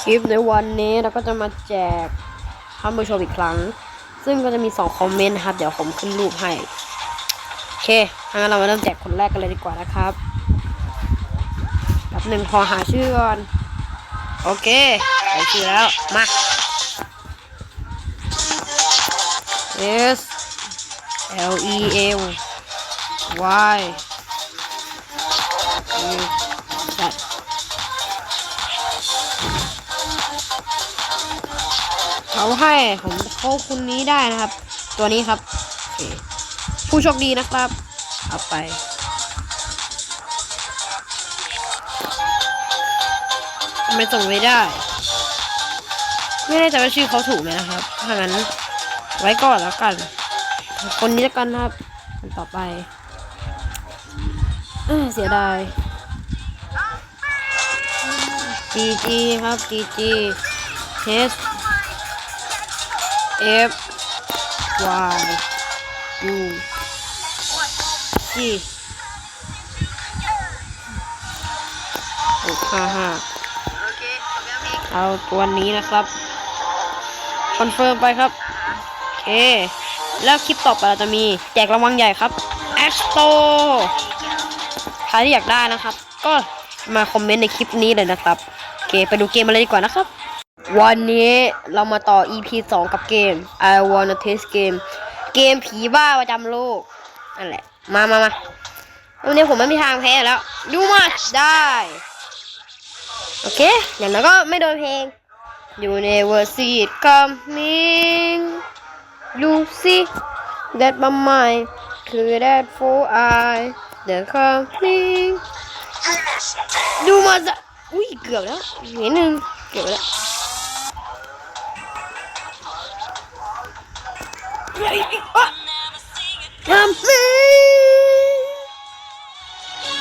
คลิปในวันนี้เราก็จะมาแจกท่านผู้ชมอีกครั้ง ซึ่งก็จะมีสองคอมเมนต์นะครับ เดี๋ยวผมขึ้นรูปให้ โอเคงั้นเรามาเริ่มแจกคนแรกกันเลยดีกว่านะครับแบบหนึ่งพอหาชื่อก่อน โอเคใส่ชื่อแล้ว มา S L E M Y Z เขาให้ผมเขาคุณนี้ได้นะครับ ตัวนี้ครับ ผู้โชคดีนะครับ เอาไปทำไมส่งไม่ได้ ไม่แน่ใจว่าชื่อเขาถูกไหมนะครับ ถ้างั้นไว้ก่อนแล้วกัน คนนี้แล้วกันครับคนต่อไปเอเสียดาย GG ครับ GG H F Y U G หกห้าห้าเอาตัวนี้นะครับ คอนเฟิร์มไปครับโอเค แล้วคลิปต่อไปเราจะมีแจกรางวัลใหญ่ครับ a s t o ใครที่อยากได้นะครับ ก็มาคอมเมนต์ในคลิปนี้เลยนะครับ โอเค ไปดูเกมมาเลยดีกว่านะครับ วันนี้เรามาต่อ EP 2 กับเกม I wanna test game เกมผีบ้าประจำโลกนั่นแหละ มามามาวันนี้ผมไม่มีทางแพ้แล้ว ดูมาได้ โอเค อย่างนั้นก็ไม่โดนเพลง You never see it coming You see that my mind could that for I the coming ดูมาจะอุ้ยเกือบแล้วนิดนึงเกือบแล้ว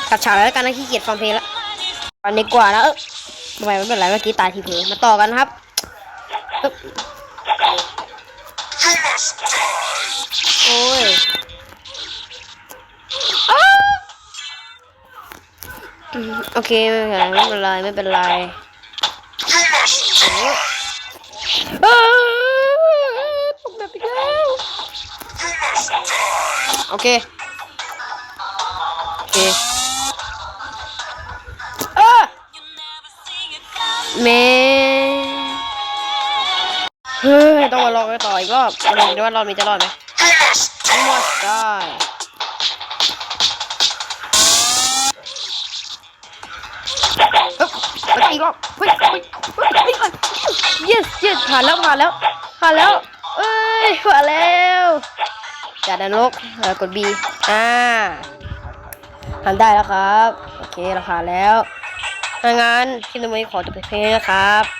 ตัดฉากแล้วกันนะขี้เกียจฟังเพลงแล้ววันนี้กว่าแล้วเอ้ยทำไมไม่เป็นไรเมื่อกี้ตายทีเพลมาต่อกันครับโอ้ยอโอเคไม่เป็นไรไม่เป็นไรไม่เป็นไรโอ้ยแบบอีกแล้วโอเค โอเค เมเฮ้ยต้องมาลองกันต่ออีกรอบมาลองดูว่ารอบนี้จะรอดไหมหมดได้เฮ้ยมาอีกรอบเฮ้ยเฮ้ยเฮ้ยเฮ้ยเฮ้ย yes yes ผ่านแล้วผ่านแล้วผ่านแล้วเอ้ยผ่านแล้วจัดนรกเออกด B อ่าทำได้แล้วครับ โอเคเราผ่านแล้ว ถ้างั้นคลิปนี้ขอจบเพียงเท่านี้นะครับ